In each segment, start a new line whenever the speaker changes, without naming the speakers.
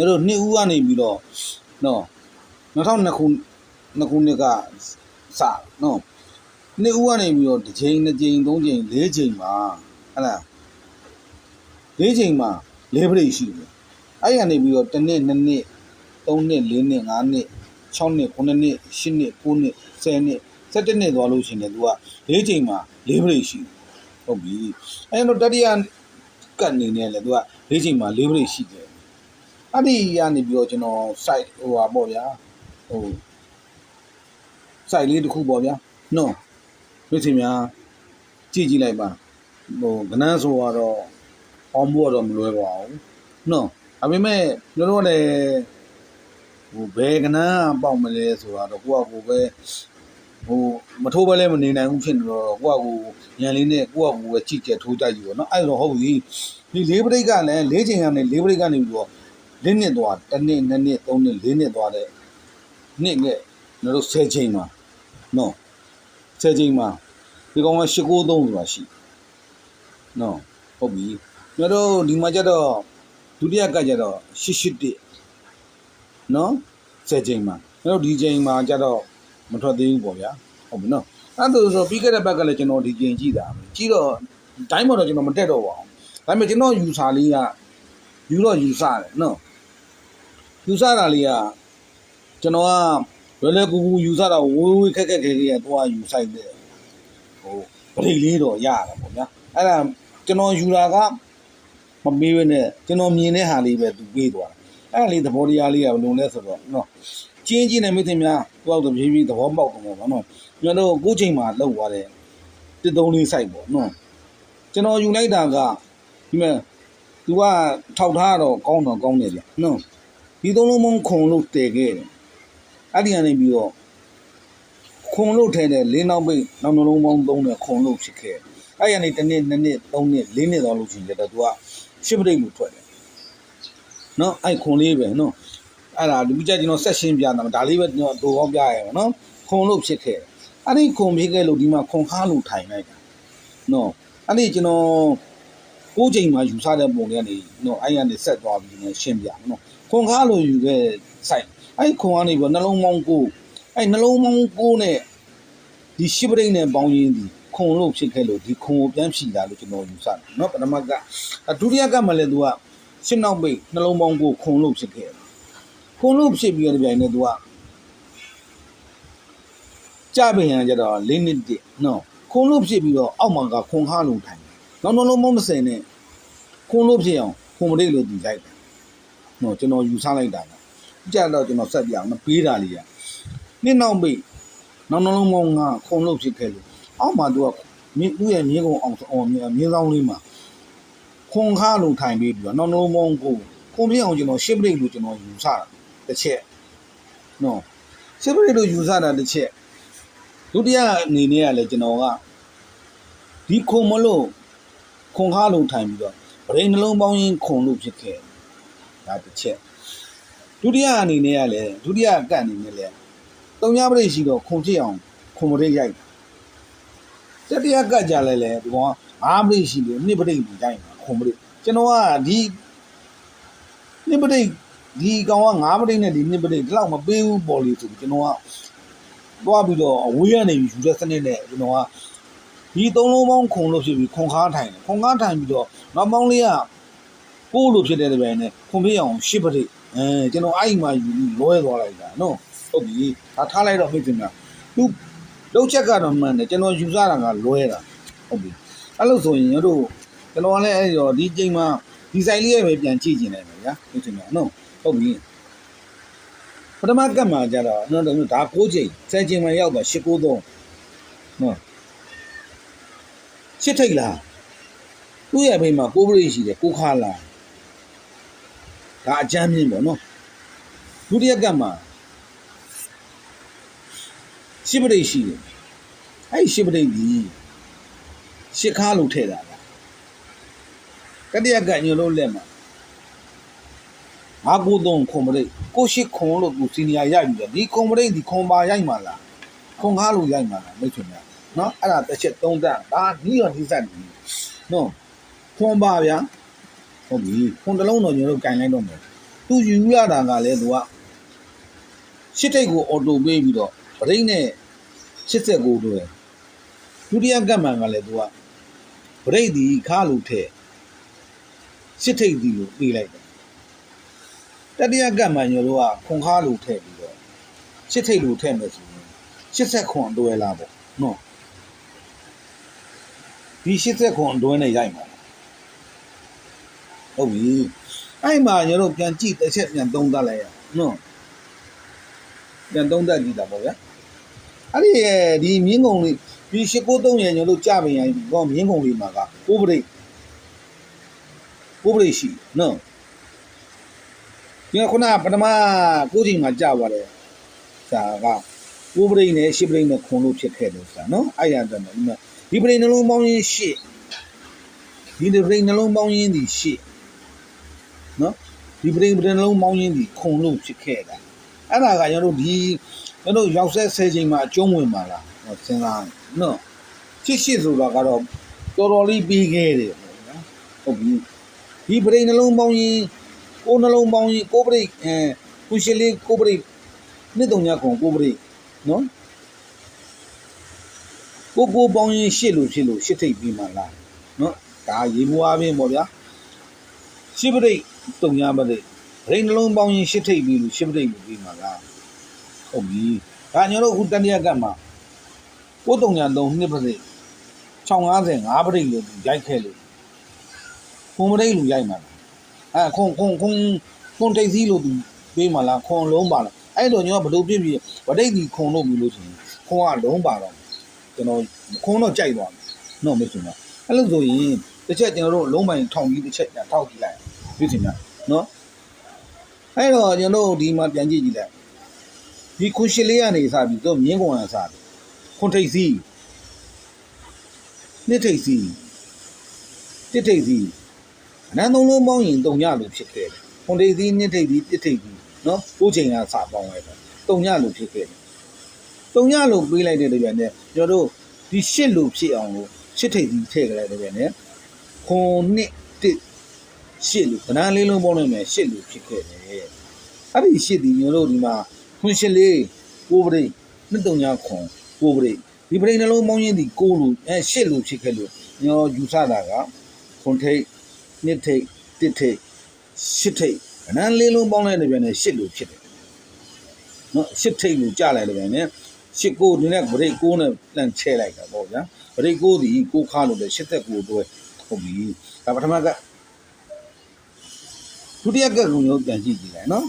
တို့တို့နှစ်ဦးကနေပြီးတော့နော်2002ခုနှစ်ခုနှစ်ကစနော်နှစ်ဦးကနေပြီးတော့တစ်ချိန်နှစ်ချိန်သုံးချိန်လေးချိန်မှာဟဲ့လားလေးချိန်မှာလေးပရိတ်ရှိတယ်အဲ့ဒီကနေပြီးတော့တစ်နှစ်နှစ်နှစ်သုံးနှစ်လေးနှစ်ငါးနှစ်6နှစ်9နှစ်10နှစ်9နှစ်10နှစ်17နှစ်သွားလို့ရှိရင်လည်း तू ကလေးချိန်မှာလေးပရိတ်ရှိတယ်ဟုတ်ပြီအဲ့တော့တတိယကတ်နေနေလေ तू ကလေးချိန်မှာလေးပရိတ်ရှိတယ် အဲ့ဒီကနေပြီးတော့ကျွန်တော် site ဟိုပါပေါ့ဗျာဟို site လေးတစ်ခုပေါ့ဗျာနော်မိတ်ဆွေများကြည့်ကြည့်လိုက်ပါဟိုကနန်းဆိုတော့အောင်းဖို့တော့မလွယ်ပါဘူးနော်ဒါပေမဲ့ကျွန်တော်တို့လည်းဟိုဘယ်ကနန်းပေါက်မလဲဆိုတာတော့ကိုယ့်အကူပဲဟိုမထိုးပဲလည်းမနေနိုင်ဘူးဖြစ်နေတော့ကိုယ့်အကူညံလေးနဲ့ကိုယ့်အကူပဲကြည့်ကြထိုးကြည့်ပေါ့နော်အဲ့တော့ဟုတ်ပြီဒီလေးပရိတ်ကလည်းလေးချိန်ကနေလေးပရိတ်ကနေပြီးတော့ လေးနှစ်သွားတစ်နှစ်နှစ်နှစ်သုံးနှစ်လေးနှစ်သွားတဲ့နှစ်နဲ့ကျွန်တော်တို့10ချိန်မှာနော်10ချိန်မှာဒီကောင်က8 9 3ဆိုတာရှိနော်ဟုတ်ပြီကျွန်တော်တို့ဒီမှာကျတော့ဒုတိယကကျတော့881နော်10ချိန်မှာကျွန်တော်ဒီချိန်မှာကျတော့မထွက်သေးဘူးပေါ့ဗျာဟုတ်ပြီနော်အဲ့ဒါဆိုပြီးခဲ့တဲ့ဘက်ကလည်းကျွန်တော်ဒီချိန်ကြည့်တာကြည့်တော့တိုင်းပေါ်တော့ကျွန်တော်မတက်တော့ပါဘူးဒါပေမဲ့ကျွန်တော်ယူဆလေးကယူတော့ယူဆတယ်နော် ယူဆတာလေးကကျွန်တော်ကလွယ်လွယ်ကူကူယူဆတာဝေးဝေးခက်ခက်ခဲခဲကသွားယူဆိုင်တယ်ဟိုဗရိတ်လေးတော့ရတာပေါ့ဗျာအဲ့ဒါကျွန်တော်ယူတာကမမေးဘဲနဲ့ကျွန်တော်မြင်တဲ့ဟာလေးပဲသူပေးသွားတာအဲ့ဒါလေးသဘောတရားလေးကဘယ်လိုလဲဆိုတော့နော်ကျင်းချင်းနဲ့မိသင်များကိုယ့်အောက်တပြေးပြေးသဘောပေါက်တော့ပေါ့နော်ကျွန်တော်ကိုချိန်မှာလောက်သွားတယ်တစ်သုံးလေးစိုက်ပေါ့နော်ကျွန်တော်ယူလိုက်တာကဒီမဲ့ तू ကထောက်ထားတော့ကောင်းတော့ကောင်းတယ်ဗျနော် ဒီသုံးလုံးမုံခုံလို့တည်ခဲ့တယ်အဲ့ဒီကနေပြီးတော့ခုံလို့ထဲတဲ့လေးနောက်ပိတ်နောက်နှလုံးပေါင်းသုံးတဲ့ခုံလို့ဖြစ်ခဲ့တယ်အဲ့ရနေတစ်နှစ်နှစ်နှစ်သုံးနှစ်လေးနှစ်တော့လို့ရှိရင်တော့ तू ကရှစ်ပရိတ်လို့ထွက်တယ်နော်အဲ့ခုံလေးပဲနော်အဲ့ဒါဒီကြကျွန်တော်ဆက်ရှင်းပြတာဒါလေးပဲကျွန်တော်တိုးကောင်းပြရအောင်နော်ခုံလို့ဖြစ်ခဲ့တယ်အဲ့ဒီခုံဖြစ်ခဲ့လို့ဒီမှာခုံခါလို့ထိုင်လိုက်တာနော်အဲ့ဒီကျွန်တော် ကိုးချိန်မှာယူဆတဲ့ပုံတွေကနေနော်အဲ့ရနေဆက်သွားပြီးနေရှင်းပြနော်ခွန်ကားလိုယူခဲ့စိုက်အဲ့ခွန်ကနေပြီးနှလုံးပေါင်းကိုအဲ့နှလုံးပေါင်းကိုနဲ့ဒီရှိပရိတ်နဲ့ပေါင်းရင်းဒီခွန်လို့ဖြစ်ခဲ့လို့ဒီခွန်ကိုပြန်ဖြီလာလို့ကျွန်တော်ယူဆတယ်နော်ပထမကဒုတိယကမှလည်းသူကရှင်းနောက်ပိတ်နှလုံးပေါင်းကိုခွန်လို့ဖြစ်ခဲ့ခွန်လို့ဖြစ်ပြီးတဲ့ပြန်နဲ့သူကကြပင်ရကြတော့၄နှစ်တည်းနော်ခွန်လို့ဖြစ်ပြီးတော့အောက်မှာကခွန်ခါလုံးထိုင် နောက်နှလုံးပေါင်း30နဲ့ခွန်လို့ဖြစ်အောင်ခွန်မရိတ်လို့သူလိုက်တယ်နော်ကျွန်တော်ယူဆလိုက်တာကကြတော့ကျွန်တော်ဆက်ပြအောင်မပေးတာလေးကနှစ်နောက်ပိတ်နောက်နှလုံးပေါင်းကခွန်လို့ဖြစ်ခဲ့လို့အောက်မှာသူကမြင်းသူ့ရဲ့မြင်းကုံအောင်အောင်မြင်းဆောင်လေးမှာခွန်ခါလုံးထိုင်ပြီးပြီးတော့နောက်နှလုံးပေါင်းကိုခွန်ပြအောင်ကျွန်တော်ရှစ်ပရိတ်လို့ကျွန်တော်ယူဆတာတစ်ချက်နော်ရှစ်ပရိတ်လို့ယူဆတာတစ်ချက်ဒုတိယအနေနဲ့ကလည်းကျွန်တော်ကဒီခွန်မလို့ ခွန်ခါလုံးထိုင်ပြီးတော့ဗရိန်နှလုံးပေါင်းရင်းခွန်လို့ဖြစ်ခဲ့ဒါတစ်ချက်ဒုတိယအနေနဲ့ကလည်းဒုတိယအကန့်အနေနဲ့လည်းတုံညာပရိတ်ရှိတော့ခွန်ဖြစ်အောင်ခွန်ပရိတ်ရိုက်တတိယကတ်ကြလဲလေဒီကောင်ငါးပရိတ်ရှိလို့နှစ်ပရိတ်ကိုရိုက်မှာခွန်ပရိတ်ကျွန်တော်ကဒီနှစ်ပရိတ်ဒီကောင်ကငါးပရိတ်နဲ့ဒီနှစ်ပရိတ်ဒီလောက်မပေးဘူးပေါ်လေဆိုပြီးကျွန်တော်ကသွားပြီးတော့အဝေးကနေယူတဲ့စနစ်နဲ့ကျွန်တော်က ဒီသုံးလုံးပေါင်းခုံလို့ဖြစ်ပြီးခုံခါထိုင်တယ်ခုံခါထိုင်ပြီးတော့နောက်ပေါင်းလေးကကိုးလို့ဖြစ်တဲ့တပည့်နဲ့ခုံပြအောင်ရှစ်ပရိတ်အဲကျွန်တော်အဲ့ဒီမှာယူပြီးလွဲသွားလိုက်တာနော်ဟုတ်ပြီဒါထားလိုက်တော့မိတ်ဆွေများသူလောက်ချက်ကတော့မှန်တယ်ကျွန်တော်ယူဆတာကလွဲတာဟုတ်ပြီအဲ့လို့ဆိုရင်တို့ကျွန်တော်ကလည်းအဲ့တော့ဒီချိန်မှာဒီဆိုင်လေးရဲ့ပဲပြန်ကြည့်ကျင်တယ်ဗျာမိတ်ဆွေများနော်ဟုတ်ပြီပထမကတ်မှာကြတော့နော်ဒါ6ချိန်10ချိန်မှာရောက်တော့8 9 3နော် ရှစ်ထိတ်လားသူ့ရဲ့ဘိမှာကိုပရိရှိတယ်ကိုခါလာဒါအကြမ်းမြင့်ပေါ့နော်ဒုတိယကတ်မှာရှစ်ပရိရှိတယ်အဲ့ဒီရှစ်ပရိဒီရှစ်ခါလို့ထည့်တာလားကတိယကတ်ညလို့လက်မှာငါကိုသုံးခွန်ပရိကိုရှိခွန်လို့သူစီနီယာရိုက်ပြီးတော့ဒီခွန်ပရိဒီခွန်ပါရိုက်မှာလားခွန်ကားလို့ရိုက်မှာလားမိတ်ဆွေများ နော်အဲ့ဒါတစ်ချက်သုံးတတ်ဒါနီးရောနီးစက်နီးနော်ခွန်ပါဗျာဟုတ်ပြီခွန်တစ်လုံးတော့ကျွန်တော်တို့ကင်လိုက်တော့မယ်သူယူရတာကလည်းသူကရှစ်ထိတ်ကိုအော်တိုပေးပြီးတော့ဗရိတ်နဲ့89တွဲဒုတိယကတ်မှန်ကလည်းသူကဗရိတ်ဒီခါလို့ထဲရှစ်ထိတ်ဒီလို့ပေးလိုက်တယ်တတိယကတ်မှန်ညတို့ကခွန်ခါလို့ထည့်ပြီးတော့ရှစ်ထိတ်လို့ထည့်မယ်ဆိုရင်80ခွန်တွဲလာပေါ့နော် ဒီ80ခွန်တွဲနဲ့ရိုက်မှာဟုတ်ပြီအဲ့မှာညတို့ပြန်ကြည့်တစ်ချက်ပြန်သုံးသပ်လိုက်ရအောင်နော်ပြန်သုံးသပ်ကြည့်တာပေါ့ဗျာအဲ့ဒီရဲ့ဒီမြင်းကုံလေးဒီ893ရဲ့ညတို့ကြပင်ရင်ကောမြင်းကုံလေးမှာကကိုပရိတ်ကိုပရိတ်ရှိနော်ဒီကခုနကပထမကိုချိန်မှာကြာသွားတယ်စာကကိုပရိတ်နဲ့ရှစ်ပရိတ်နဲ့ခွန်လို့ဖြစ်ခဲ့တယ်စာနော်အဲ့ရတဲ့ဒီမှာ ဒီပရိတ်နှလုံးပေါင်းရင်းရှစ်ဒီပရိတ်နှလုံးပေါင်းရင်းဒီရှစ်နော်ဒီပရိပရိနှလုံးမောင်းရင်းဒီခုံလို့ဖြစ်ခဲ့တာအဲ့ဒါကကျွန်တော်တို့ဒီကျွန်တော်ရောက်ဆက်ဆဲချိန်မှာအကျုံးဝင်ပါလားဟောစဉ်းစားနော်ချစ်ရှိဆိုတာကတော့တော်တော်လေးပြီးခဲ့တယ်ပေါ့နော်ဟုတ်ပြီဒီပရိနှလုံးမောင်းရင်းကိုယ်နှလုံးပေါင်းရင်ကိုပရိအဲကုရှိလေးကိုပရိနှစ်တုံညာခုံကိုပရိနော် ကိုကိုပေါင်းရင်ရှစ်လို့ဖြစ်လို့ရှစ်ထိပ်ပြီးမှလားနော်ဒါရေမွားပင်းပေါ့ဗျာရှစ်ပရိတ်တုံညာပရိတ်ရိတ်နှလုံးပေါင်းရင်ရှစ်ထိပ်ပြီးလို့ရှစ်ပရိတ်ပြီးပြီးမှာလားဟုတ်ပြီဒါညတို့အခုတတိယကတ်မှာကိုတုံညာ3နှစ်ပရိတ်650 5ပရိတ်လို့ရိုက်ခဲ့လို့ခွန်ပရိတ်လို့ရိုက်မှာလားအဲခွန်ခွန်ခွန်ခွန်တိတ်စည်းလို့သူပေးမှာလားခွန်လုံးပါလားအဲ့တော့ညကဘလို့ပြည့်ပြည့်ဗဒိတ်ဒီခွန်လို့ပြီးလို့ရှိရင်ခွန်ကလုံးပါတော့ ကျွန်တော်ခွန်တော့ကြိုက်သွားတယ်နော်မဆိုတော့အဲ့လိုဆိုရင်တစ်ချက်ကျွန်တော်တို့လုံးပိုင်ထောင်ကြီးတစ်ချက်ပြန်ထောက်ကြည့်လိုက်ပြည့်စင်များနော်အဲ့တော့ကျွန်တော်တို့ဒီမှာပြန်ကြည့်ကြည့်လိုက်ဒီခွန်ရှစ်လေးကနေစပြီးတော့မြင်းကုန်ရစပြီးခွန်ထိတ်စီနှစ်ထိတ်စီတစ်ထိတ်စီအနန်းသုံးလုံးပေါင်းရင်တုံညလို့ဖြစ်ခဲ့တယ်ခွန်ထိတ်စီနှစ်ထိတ်စီတစ်ထိတ်စီနော်ကိုချိန်ကစပေါင်းလိုက်တယ်တုံညလို့ဖြစ်ခဲ့တယ် တုံညလို့ပေးလိုက်တဲ့တပြန်နဲ့ကျွန်တော်တို့ဒီရှစ်လို့ဖြစ်အောင်လို့ရှစ်ထိတ်စီထည့်ကြလိုက်တဲ့ပြန်နဲ့ခွန်နှစ်တစ်ရှစ်လို့ဗနာလေးလုံးပေါင်းလိုက်မယ်ရှစ်လို့ဖြစ်ခဲ့တယ်အဲ့ဒီရှစ်ဒီမျိုးတို့ဒီမှာခွန်ရှစ်လေးကိုပရိနှစ်တုံညာခွန်ကိုပရိဒီပရိနှလုံးပေါင်းရင်းဒီကိုလို့အဲရှစ်လို့ဖြစ်ခဲ့လို့ညောယူဆတာကခွန်ထိတ်နှစ်ထိတ်တစ်ထိတ်ရှစ်ထိတ်ဗနာလေးလုံးပေါင်းလိုက်တဲ့ပြန်နဲ့ရှစ်လို့ဖြစ်တယ်နော်ရှစ်ထိတ်လို့ကြားလိုက်တဲ့ပြန်နဲ့ ရှစ်ကိုဒီနဲ့ပရိကိုနဲ့လန့်ချဲလိုက်တာပေါ့ဗျာပရိကိုဒီကိုခါလို့လေရှစ်သက်ကိုတော့ဟုတ်ပြီဒါပထမကဒုတိယကကုံရောပြန်ကြည့်ကြည့်လိုက်နော်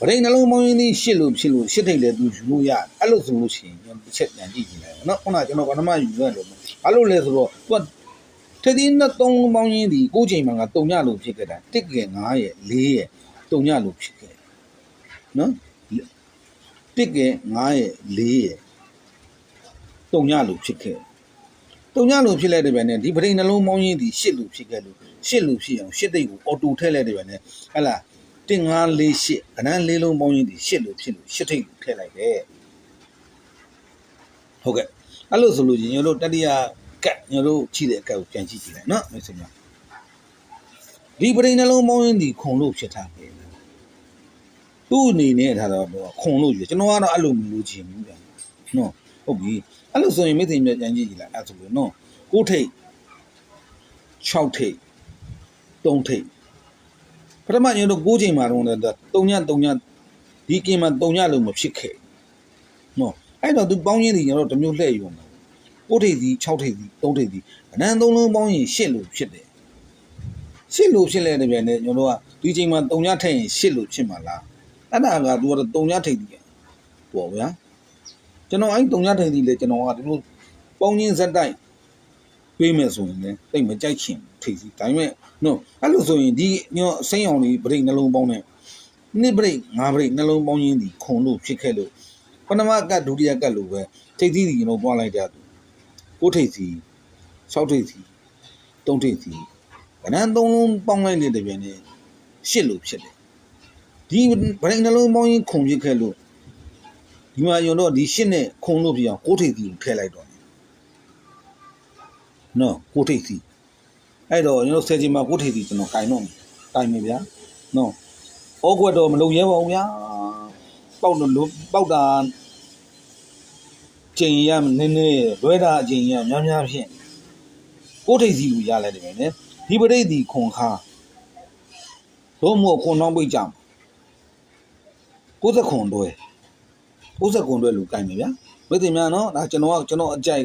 ဗရိတ်နှလုံးပေါင်းရင်းသည်ရှစ်လို့ဖြစ်လို့ရှစ်ထိတ်လည်းသူယူလို့ရအဲ့လိုဆိုလို့ရှိရင်ကျွန်တော်တစ်ချက်ပြန်ကြည့်ကြည့်လိုက်နော်ခုနကကျွန်တော်ဘာမှယူရလို့ဘာလို့လဲဆိုတော့သူကတတိနှစ်သုံးလုံးပေါင်းရင်းသည်ကိုးချိန်မှာကတုံညလို့ဖြစ်ခဲ့တာတစ်ကဲ9ရဲ့4ရဲ့တုံညလို့ဖြစ်ခဲ့နော် တစ်ကဲ9ရဲ့4ရဲ့တုံညလို့ဖြစ်ခဲ့တုံညလို့ဖြစ်လိုက်တဲ့ဗျာနဲ့ဒီပရိနှလုံးပေါင်းရင်းဒီရှစ်လူဖြစ်ခဲ့လို့ရှစ်လူဖြစ်အောင်ရှစ်သိပ်ကိုအော်တိုထည့်လိုက်တဲ့ဗျာနဲ့ဟဲ့လားတင်ငါလေးရှစ်ဗနန်းလေးလုံးပေါင်းရင်းဒီရှစ်လူဖြစ်လို့ရှစ်ထိပ်ကိုထည့်လိုက်တယ်ဟုတ်ကဲ့အဲ့လိုဆိုလို့ချင်းညတို့တတိယကတ်ညတို့ချိတဲ့အကတ်ကိုပြန်ကြည့်ကြည့်လိုက်နော်မိတ်ဆွေများဒီပရိနှလုံးပေါင်းရင်းဒီခုံလို့ဖြစ်တာပဲ သူ့အနေနဲ့ထားတော့ခုံလို့ယူကျွန်တော်ကတော့အဲ့လိုမလို့ချင်ဘူးဗျာနော်ဟုတ်ပြီအဲ့လိုဆိုရင်မိသိမြတ်ကြံကြည့်ကြည့်လိုက်အဲ့ဆိုလို့နော်ကိုထိတ်6ထိတ်3ထိတ်ပထမညတို့9ချိန်မှာတော့လည်း3ည3ညဒီကင်မှာ3ညလို့မဖြစ်ခဲ့နော်အဲ့တော့သူပေါင်းရင်းဒီညတော့တစ်မျိုးလှည့်ယူမှာကိုထိတ်စီ6ထိတ်စီ3ထိတ်စီအနန်း3လုံးပေါင်းရင်8လို့ဖြစ်တယ်8လို့ဖြစ်လဲတဲ့ပြန်နဲ့ညတို့ကဒီချိန်မှာ3ညထည့်ရင်8လို့ဖြစ်မှာလား အဲ့ဒါကသူကတော့3ညထိတ်ဒီပေါ့ဗျာကျွန်တော်အဲ့တုံညထိုင်ဒီလေကျွန်တော်ကဒီလိုပေါင်းချင်းဇက်တိုက်ပေးမယ်ဆိုရင်လည်းတိတ်မကြိုက်ချင်ထိစီဒါပေမဲ့နော်အဲ့လိုဆိုရင်ဒီညောအစိမ်းအောင်လေးဗရိတ်နှလုံးပေါင်းနဲ့နှစ်ဗရိတ်ငါးဗရိတ်နှလုံးပေါင်းချင်းဒီခုံလို့ဖြစ်ခဲ့လို့ပထမကတ်ဒုတိယကတ်လို့ပဲထိတ်သီးဒီကျွန်တော်ပွားလိုက်ကြသူကိုထိတ်စီ၆ထိတ်စီ၃ထိတ်စီဗနန်းသုံးလုံးပေါင်းလိုက်လေတပြန်နဲ့ရှစ်လို့ဖြစ်တယ် ဒီဗရိတ်နှလုံးပေါင်းချင်းခုံဖြစ်ခဲ့လို့ဒီမှာယုံတော့ဒီရှစ်နဲ့ခုံလို့ပြအောင်ကိုထိတ်စီကိုထည့်လိုက်တော့နော်ကိုထိတ်စီအဲ့တော့ကျွန်တော်ဆယ်ချင်မှာကိုထိတ်စီကျွန်တော်ကင်တော့မယ်တိုင်မယ်ဗျာနော်ဩကွက်တော့မလုံရဲပါဘူးဗျာပေါက်တော့လို့ပေါက်တာချိန်ရနည်းနည်းလွဲတာအချိန်ရများများဖြင့်ကိုယ်ထိတ်စီလူရလိုက်တယ်ပဲနဲ့ဒီပရိသီခွန်ခါတို့မို့ခွန်နှောင်းပိတ်ကြမှာ 60ခွန်တွဲ60ခွန်တွဲလူကိုင်မယ်ဗျာမိတ်တင်များနော်ဒါကျွန်တော်ကကျွန်တော်အကြိုက်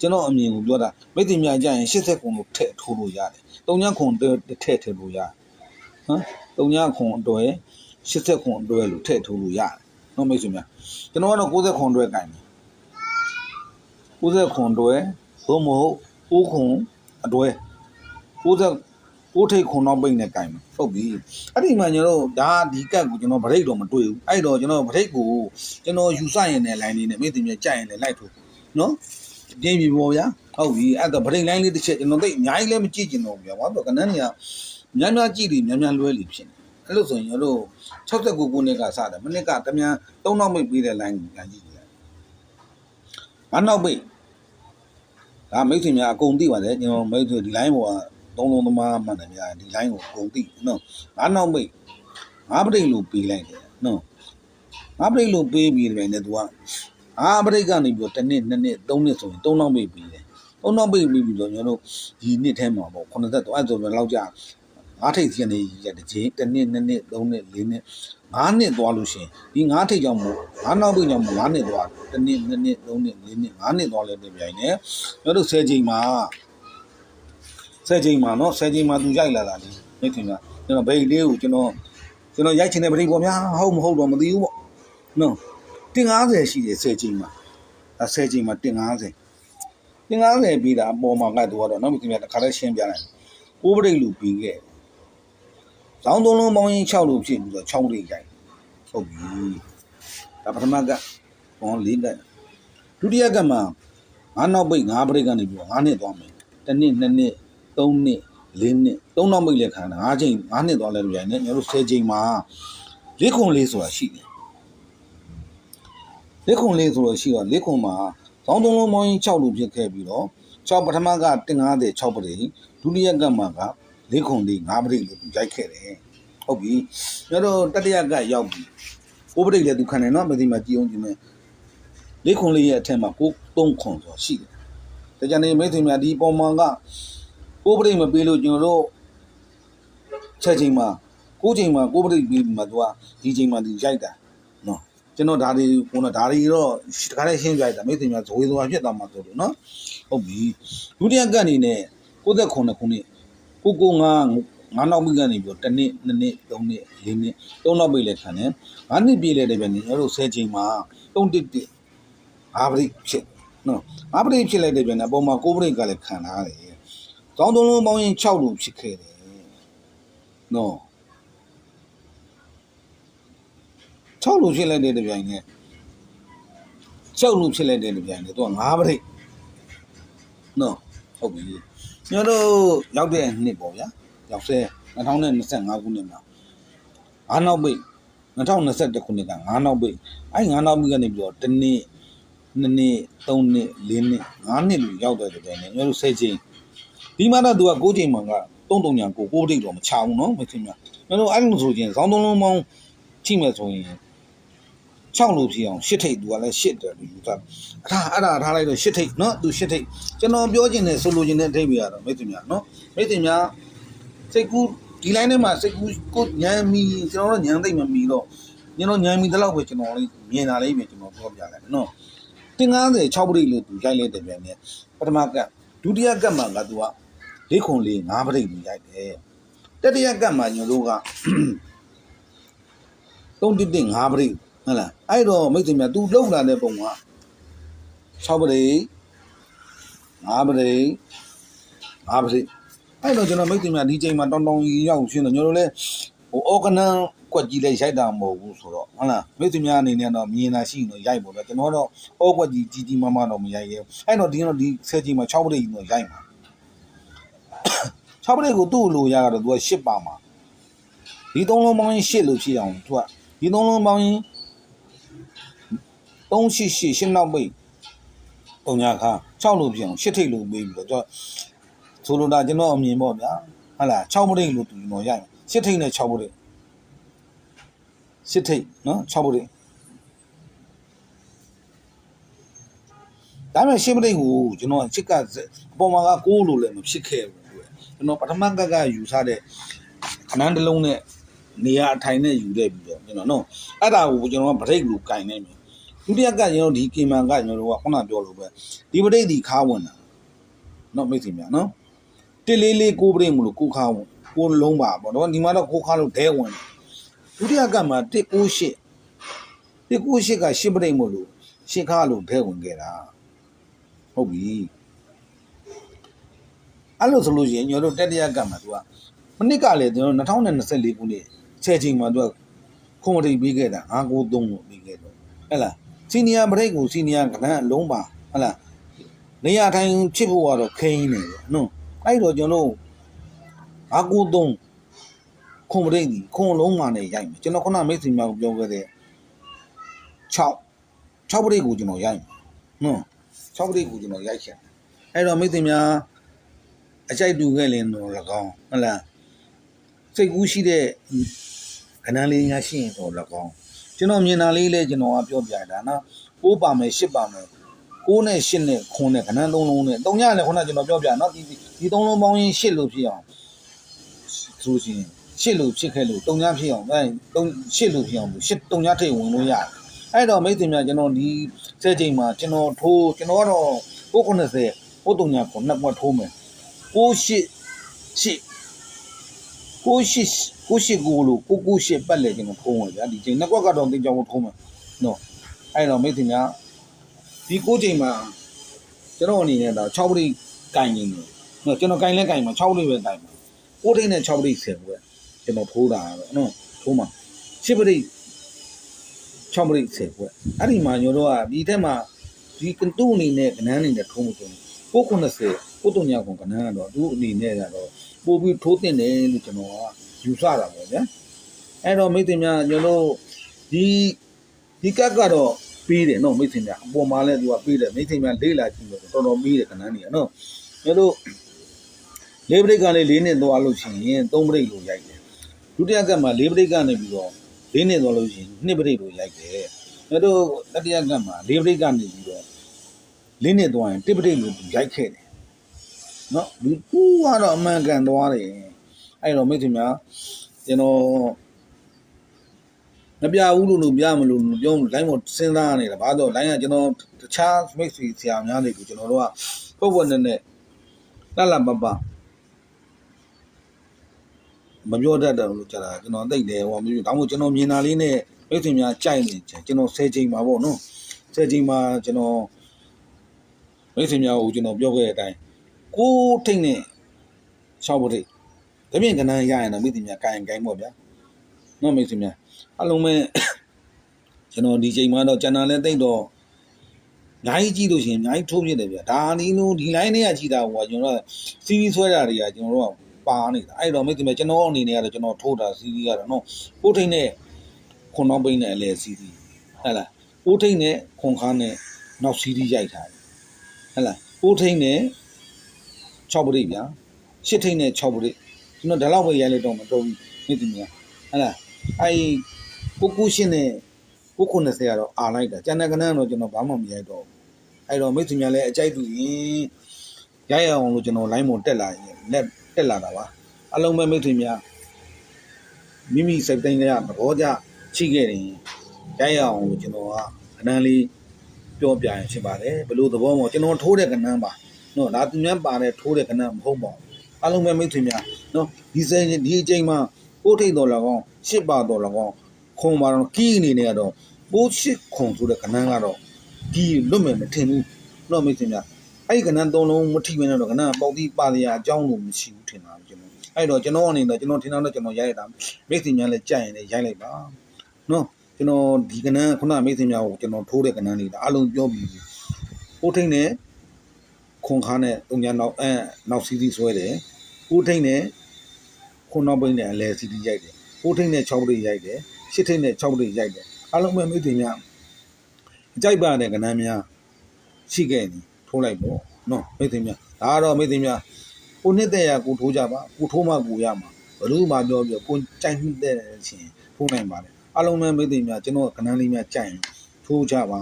ကျွန်တော်အမြင်ကိုပြောတာမိတ်တင်များကြရင်80ခွန်လို့ထည့်ထိုးလို့ရတယ်တုံညာခွန်တွဲထည့်ထည့်လို့ရတယ်ဟမ်တုံညာခွန်အတွဲ80ခွန်အတွဲလို့ထည့်ထိုးလို့ရတယ်နော်မိတ်ဆွေများကျွန်တော်ကတော့60ခွန်တွဲကိုင်မယ်60ခွန်တွဲသို့မဟုတ်6ခွန်အတွဲ60 ကိုထိတ်ခွန်တော့ပိတ်နဲ့ကင်မှာဟုတ်ပြီအဲ့ဒီမှာကျွန်တော်တို့ဒါဒီကတ်ကိုကျွန်တော်ဗရိတ်တော့မတွေ့ဘူးအဲ့တော့ကျွန်တော်ဗရိတ်ကိုကျွန်တော်ယူဆရင်တဲ့ line လေးနဲ့မိတင်မြကြိုက်ရင်လည်းလိုက်ထိုးနော်ပြင်းပြီပေါ့ဗျာဟုတ်ပြီအဲ့တော့ဗရိတ် line လေးတစ်ချက်ကျွန်တော်သိအများကြီးလည်းမကြည့်ကျင်တော့ဘူးဗျာဘာလို့ကနန်းနေကများများကြည့်လိများများလွဲလိဖြစ်နေအဲ့လိုဆိုရင်ကျွန်တော်တို့69ခုနှစ်ကစတယ်မနစ်ကတမြန်3နောက်မိတ်ပြီးတဲ့ line ကိုပြန်ကြည့်ကြည့်လိုက်ဘာနောက်မိတ်ဒါမိတ်ဆွေများအကုန်သိပါတယ်ကျွန်တော်မိတ်ဆွေဒီ line ပေါ်က သုံးလုံးသမားမှန်တယ်များဒီ line ကိုအကုန်သိနော်ငါနောက်မိတ်ငါပရိတ်လို့ပေးလိုက်တယ်နော်ငါပရိတ်လို့ပေးပြီးတယ်နဲ့သူကအာပရိတ်ကနေပြီးတော့တစ်နှစ်နှစ်နှစ်သုံးနှစ်ဆိုရင်သုံးနောက်မိတ်ပြီးတယ်သုံးနောက်မိတ်ပြီးပြီးတော့ကျွန်တော်တို့ဒီနှစ်ထဲမှာပေါ့90တော့အဲ့ဆိုတော့လောက်ကြငါးထိပ်စီကနေရတဲ့ချင်းတစ်နှစ်နှစ်နှစ်သုံးနှစ်လေးနှစ်ငါးနှစ်သွားလို့ရှိရင်ဒီငါးထိပ်ကြောင့်မို့ငါးနောက်ပိတ်ကြောင့်မို့ငါးနှစ်သွားတစ်နှစ်နှစ်နှစ်သုံးနှစ်လေးနှစ်ငါးနှစ်သွားလဲပြင်ပြိုင်နေကျွန်တော်တို့10ချိန်မှာ 10ချိန်မှာနော်10ချိန်မှာသူရိုက်လာတာလေမိတ်ခင်ကကျွန်တော်ဘိတ်လေးကိုကျွန်တော်ကျွန်တော်ရိုက်ချင်တဲ့ပရိပေါ့ဗျာဟုတ်မဟုတ်တော့မသိဘူးပေါ့နော်တင်90ရှိတယ်10ချိန်မှာအဲ10ချိန်မှာတင်90တင်90ပြီးတာအပေါ်မှာကတော့တော့နော်မိခင်ကတခါတည်းရှင်းပြလိုက်ကိုးပရိလူပြီးခဲ့။ဇောင်းသုံးလုံးပေါင်းရင်6လို့ဖြစ်ပြီးတော့6လေးရိုက်။ဟုတ်ပြီ။ဒါပထမကဘောင်း၄ကဒုတိယကမှာငါးနောက်ပိတ်ငါးပရိတ်ကနေပြီးတော့ငါးနှစ်သွားမယ်။တစ်နှစ်နှစ်နှစ် သုံးနှစ်လေးနှစ်သုံးနောက်ပိတ်လက်ခံတာငါးချိန်ငါးနှစ်သွားလဲလို့ရိုက်နေကျွန်တော်တို့10ချိန်မှာလေးခွန်လေးဆိုတာရှိတယ်။လေးခွန်လေးဆိုတော့ရှိတော့လေးခွန်မှာဇောင်းသုံးလုံးပေါင်းရင်6လို့ဖြစ်ခဲ့ပြီးတော့6ပထမက150 6ပရိတ်ဒုတိယကမှာကလေးခွန်လေး5ပရိတ်လို့သူရိုက်ခဲ့တယ်။ဟုတ်ပြီကျွန်တော်တို့တတိယကရောက်ပြီကိုပရိတ်လည်းသူခံတယ်နော်မသိမှကြည်အောင်ကြည့်မယ်လေးခွန်လေးရဲ့အထက်မှာကို3ခွန်ဆိုရှိတယ်။ဒါကြောင့်နေမိတ်ဆွေများဒီပုံမှန်က ကိုပရိတ်မပေးလို့ကျွန်တော်တို့ချက်ချိန်မှာကိုချိန်မှာကိုပရိတ်ပြီးမှသူကဒီချိန်မှာဒီရိုက်တာနော်ကျွန်တော်ဒါတွေကိုတော့ဒါတွေတော့တခါတည်းရှင်းပြလိုက်တာမိတ်ဆွေများဇဝေသွားဖြစ်သွားမှာဆိုလို့နော်ဟုတ်ပြီဒုတိယကအနေနဲ့69ခုနှစ်ကိုကိုငါငါနောက်မိကနေပြီးတော့တစ်နှစ်နှစ်နှစ်သုံးနှစ်လေးနှစ်သုံးနောက်ပိတ်လက်ခံတယ်ငါနှစ်ပြည့်လိုက်တယ်ဗျာညီတို့10ချိန်မှာ3တစ်တစ်ငါပရိဖြစ်နော်ငါပရိဖြစ်လိုက်တယ်ဗျာအပေါ်မှာကိုပရိကလည်းခံထားတယ် ကောင်းသုံးလုံးပေါင်းရင်6လို့ဖြစ်ခဲ့တယ်နော်6လို့ဖြစ်လိုက်တဲ့ဗျာညီ6လို့ဖြစ်လိုက်တဲ့ဗျာညီသူကငါပရိနော်ဟုတ်ပြီကျွန်တော်တို့ရောက်တဲ့နှစ်ပေါ့ဗျာရောက်တဲ့2025ခုနှစ်မှာငါးနောက်ပိတ်2021ခုနှစ်ကငါးနောက်ပိတ်အဲ့ငါးနောက်ပိတ်ကနေပြီးတော့တစ်နှစ်နှစ်နှစ်သုံးနှစ်လေးနှစ်ငါးနှစ်လို့ရောက်တဲ့တဲ့နဲ့ကျွန်တော်တို့10ချိန် ဒီမှာတော့သူကကိုချိန်မှန်ကတုံးတုံညာကိုကိုတိတ်တော့မချဘူးနော်မချင်းများမင်းတို့အဲ့လိုဆိုရင်ဇောင်းသုံးလုံးပေါင်းကြည့်မယ်ဆိုရင်6လို့ဖြစ်အောင်10ထိပ်သူကလည်း10တယ်လို့ယူတာအဲ့ဒါအဲ့ဒါထားလိုက်တော့10ထိပ်နော်သူ10ထိပ်ကျွန်တော်ပြောချင်တယ်ဆိုလိုချင်တဲ့အထိပ်ကြီးကတော့မိတ်ဆွေများနော်မိတ်ဆွေများစိတ်ကူးဒီ line ထဲမှာစိတ်ကူးကိုညံမီကျွန်တော်တို့ညံသိမ့်မမီတော့ကျွန်တော်ညံမီတလောက်ပဲကျွန်တော်လေးမြင်တာလေးပဲကျွန်တော်ပြောပြလိုက်မယ်နော်တင်90 6ပြိလို့သူရိုက်လိုက်တယ်ပြန်ပြန်ပထမကဒုတိယကမှကသူက လေးခွန်လေး5ပရိလို့ရိုက်တယ်တတိယကမှာညတို့က3တိတိ5ပရိဟုတ်လားအဲ့တော့မိတ်ဆွေများ तू လောက်လာတဲ့ပုံက6ပရိ5ပရိ5ပရိအဲ့တော့ကျွန်တော်မိတ်ဆွေများဒီချိန်မှာတောင်းတောင်းကြီးရောက်ရှင်းတော့ညတို့လည်းဟိုအော်ဂနန်ကွက်ကြီးလည်းရိုက်တာမဟုတ်ဘူးဆိုတော့ဟုတ်လားမိတ်ဆွေများအနေနဲ့တော့မြင်တာရှိရင်တော့ရိုက်ပါပဲကျွန်တော်တော့အော်ကွက်ကြီးကြီးကြီးမားမားတော့မရိုက်ရဲအဲ့တော့ဒီတော့ဒီဆယ်ချိန်မှာ6ပရိတော့ရိုက်မှာ 6ပရိကိုသူ့လိုရကတော့ तू က10ပါမှာဒီသုံးလုံးပေါင်းရင်10လို့ဖြစ်အောင် तू ကဒီသုံးလုံးပေါင်းရင်388ရှင်းနောက်ပိတ်ပုံညာခါ6လို့ဖြစ်အောင်10ထိပ်လို့ပေးပြီးတော့ကျွန်တော်ဆိုလိုတာကျွန်တော်အမြင်ပေါ့ဗျာဟုတ်လား6မရိတ်လို့သူကျွန်တော်ရိုက်ရှစ်ထိတ်နဲ့6ပုရိရှစ်ထိတ်နော်6ပုရိဒါပေမဲ့ရှစ်ပုရိကိုကျွန်တော်ချစ်ကအပေါ်မှာက6လို့လည်းမဖြစ်ခဲ့ဘူး ကျွန်တော်ပထမကကယူဆတဲ့ခဏတစ်လုံးနဲ့နေရာအထိုင်နဲ့ယူတဲ့ပြီးတော့ကျွန်တော်နော်အဲ့ဒါကိုကျွန်တော်ကဗရိတ်လိုကင်နေပြီဒုတိယကကျွန်တော်ဒီကင်မန်ကကျွန်တော်တို့ကခုနပြောလို့ပဲဒီဗရိတ်ဒီခါဝင်တာနော်မိတ်ဆွေများနော်တစ်လေးလေးကိုပရိမလို့ကိုခါဝင်ကိုလုံးပါပေါ့နော်ဒီမှာတော့ကိုခါလို့ဒဲဝင်ဒုတိယကမှာ198 198ကရှစ်ပရိမလို့ရှစ်ခါလို့ဒဲဝင်ခဲ့တာဟုတ်ပြီ အဲ့လိုဆိုလို့ရှိရင်ညတို့တတိယကမှာသူကမနစ်ကလည်းကျွန်တော်2024ခုနှစ်ဆယ်ချိန်မှာသူကခွန်မတိပေးခဲ့တာ993လို့ပေးခဲ့တော့ဟဲ့လားစီနီယာဘရိတ်ကိုစီနီယာကဏ္ဍအလုံးပါဟဲ့လားနေရာထိုင်ဖြစ်ဖို့ကတော့ခင်းနေတယ်နော်အဲ့တော့ကျွန်တော်အကူသုံးခုံပရိတ်ဒီခုံလုံးမှနဲ့ရိုက်မယ်ကျွန်တော်ခုနမိတ်ဆွေများကိုပြောခဲ့တဲ့6 6ပရိတ်ကိုကျွန်တော်ရိုက်မယ်နော်6ပရိတ်ကိုကျွန်တော်ရိုက်ချင်အဲ့တော့မိတ်ဆွေများ အကြိုက်တူခဲ့လင်းတော့၎င်းဟုတ်လားစိတ်ကူးရှိတဲ့ခဏလေးများရှိရင်တော့၎င်းကျွန်တော်မြင်တာလေးလဲကျွန်တော်ကပြောပြတာနော်ပိုးပါမယ်ရှစ်ပါမယ်6နဲ့8နဲ့9နဲ့ခဏသုံးလုံးနဲ့3ညနဲ့ခုနကျွန်တော်ပြောပြနော်ဒီဒီသုံးလုံးပေါင်းရင်8လို့ဖြစ်အောင်ဆိုရှင်8လို့ဖြစ်ခဲ့လို့3ညဖြစ်အောင်အဲ3 8လို့ဖြစ်အောင်8 3ညထိတ်ဝင်လို့ရတယ်အဲ့တော့မိတ်ဆွေများကျွန်တော်ဒီစက်ချိန်မှာကျွန်တော်ထိုးကျွန်တော်ကတော့990 9 3ညကိုနှစ်ပွက်ထိုးမယ် 6 8 8 6 8 9ကိုလို့998ပတ်လေကျွန်တော်ထိုးမယ်ဗျာဒီချိန်နှစ်ကွက်ကတော့တင်ကြောင်ကိုထိုးမယ်နော်အဲ့တော့မိတ်ဆွေများဒီကိုချိန်မှာကျွန်တော်အနေနဲ့တော့6ပရိကင်နေတယ်။နော်ကျွန်တော်ကင်လဲကင်မှာ6ပရိပဲကင်မှာ။ကိုထိန်နဲ့6ပရိ10ပွဲကျွန်တော်ထိုးတာတော့နော်ထိုးမှာ10ပရိ6ပရိ10ပွဲအဲ့ဒီမှာညတို့ကဒီထက်မှာဒီကတူအနေနဲ့ကနန်းအနေနဲ့ထိုးမှုဆိုရင် ကို90ကိုတုံညာကောင်ကနန်းကတော့သူ့အနေနဲ့ကတော့ပို့ပြီးထိုးတင်တယ်လို့ကျွန်တော်ကယူဆတာပေါ့ဗျာ။အဲ့တော့မိတ်တင်များညတို့ဒီဒီကက်ကတော့ပေးတယ်နော်မိတ်ဆွေများအပေါ်မှာလည်းသူကပေးတယ်မိတ်ဆွေများလေးလာကြည့်လို့တော်တော်ပေးတယ်ခဏနေရနော်ကျွန်တော်လေးပရိတ်ကလည်းလေးနှစ်သွားလို့ရှိရင်သုံးပရိတ်လို့ရိုက်တယ်ဒုတိယကမှာလေးပရိတ်ကနေပြီးတော့လေးနှစ်သွားလို့ရှိရင်နှစ်ပရိတ်လို့ရိုက်တယ်ကျွန်တော်တတိယကမှာလေးပရိတ်ကနေပြီးတော့ လေးနှစ်သွားရင်တစ်ပရိတ်လို့ရိုက်ခဲ့တယ်နော်ဒီကူကတော့အမှန်ကန်သွားတယ်အဲ့တော့မိတ်ဆွေများကျွန်တော်မပြဘူးလို့လို့ပြမလို့လို့ပြောလိုင်းပေါ်စဉ်းစားနေတာဘာလို့လိုင်းကကျွန်တော်တခြားမိတ်ဆွေဆရာများတွေကိုကျွန်တော်တို့ကပုတ်ပွက်နဲ့နဲ့လတ်လတ်ပပမပြောတတ်တယ်လို့ကြာတာကျွန်တော်သိတယ်ဟောမျိုးဒါမှမဟုတ်ကျွန်တော်မြင်တာလေးနဲ့မိတ်ဆွေများကြိုက်နေကျွန်တော်ဆယ်ချိန်ပါပေါ့နော်ဆယ်ချိန်မှာကျွန်တော် မိတ်ဆွေများကိုကျွန်တော်ပြောခဲ့တဲ့အတိုင်းကိုထိတ်နဲ့ရှောက်ဖို့ထိတ်တပြင်းကနန်းရရင်တော့မိတ်ဆွေများကိုင်ကိုင်ပေါ့ဗျာနော်မိတ်ဆွေများအလုံးမဲ့ကျွန်တော်ဒီချိန်မှာတော့ကျန်တာလည်းတိတ်တော့အများကြီးကြည့်လို့ရှိရင်အများကြီးထိုးပြတယ်ဗျဒါနီးလို့ဒီ line တွေကကြည့်တာဟိုကကျွန်တော်ကစီးရီးဆွဲတာတွေကကျွန်တော်တို့ကပါနေတာအဲ့တော့မိတ်ကကျွန်တော်အနေနဲ့ကတော့ကျွန်တော်ထိုးတာစီးရီးကတော့နော်ပိုးထိန်နဲ့ခွန်နှောင်းပိန်းနဲ့အလဲစီးရီးဟဲ့လားပိုးထိန်နဲ့ခွန်ခါနဲ့နောက်စီးရီးရိုက်ထားတယ် ဟဲ့လားပိုးထိန်နဲ့6ပရိဗျာ8ထိန်နဲ့6ပရိကျွန်တော်ဒါတော့ပဲရိုက်လိုက်တော့မတော်ဘူးမိတ်ကဟဲ့လားအဲကိုကူရှင်းနဲ့ကို90ကတော့အာလိုက်တာကျန်တဲ့ကနန်းတော့ကျွန်တော်ဘာမှမရိုက်တော့ဘူးအဲ့တော့မိတ်ဆွေများလည်းအကြိုက်တူရင်ရိုက်ရအောင်လို့ကျွန်တော် line ပေါ်တက်လာရင်လက်တက်လာတာပါအလုံးပဲမိတ်ဆွေများမိမိစိတ်တိုင်းလေးကသဘောကျချိခဲ့တယ်ရိုက်ရအောင်လို့ကျွန်တော်ကကနန်းလေး ပြောပြရင်ဖြစ်ပါတယ်ဘလို့သဘောမောကျွန်တော်ထိုးတဲ့ကနန်းပါနော်ဒါသူများပါတဲ့ထိုးတဲ့ကနန်းမဟုတ်ပါဘူးအလုံးပဲမိတ်ဆွေများနော်ဒီစိဒီအချိန်မှာကိုထိတ်တော်၎င်းရှစ်ပါတော်၎င်းခုံပါတော့ကီးအနေနဲ့ကတော့ပိုးရှစ်ခုံဆိုတဲ့ကဏ္ဍကတော့ကီးလွတ်မယ်မထင်ဘူးတော့မိတ်ဆွေများအဲ့ဒီကဏ္ဍသုံးလုံးမထိမနဲ့တော့ကဏ္ဍပေါက်တိပါရအကြောင်းလို့မရှိဘူးထင်တာကျွန်တော်အဲ့တော့ကျွန်တော်အနေနဲ့ကျွန်တော်ထင်တာတော့ကျွန်တော်ရိုက်ရတာမိတ်ဆွေများလည်းကြိုက်ရင်လည်းရိုက်လိုက်ပါနော် ကျွန်တော်ဒီကဏ္ဍခုနမိတ်ဆွေများကိုကျွန်တော်ထိုးတဲ့ကဏ္ဍလေးဒါအလုံးပြောပြီးပိုးထိတ်နဲ့ခွန်ခါနဲ့တုံညာနောက်အဲနောက်စီးစီးဆွဲတယ်ပိုးထိတ်နဲ့ခုနောက်ပိန်းနဲ့အလဲစီတီရိုက်တယ်။ပိုးထိန်နဲ့6ပိန်းရိုက်တယ်။ရှစ်ထိန်နဲ့6ပိန်းရိုက်တယ်။အားလုံးပဲမိတ်တွေများအကြိုက်ပါတဲ့ကဏ္ဍများရှိခဲ့တယ်ထိုးလိုက်ပေါ့နော်မိတ်တွေများဒါကတော့မိတ်တွေများကိုနှစ်တဲ့ရကိုထိုးကြပါကိုထိုးမှကိုရမှာဘယ်သူမှပြောပြောကိုကြိုက်တဲ့ချင်းထိုးနိုင်ပါတယ် အားလုံးပဲမိသိများကျွန်တော်ကဏ္ဍလေးများကြိုက်ရင်ထိုးကြပါ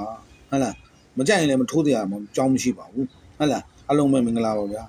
ဟုတ်လားမကြိုက်ရင်လည်းမထိုးတရားမအကြောင်းမရှိပါဘူးဟုတ်လားအားလုံးပဲမင်္ဂလာပါဗျာ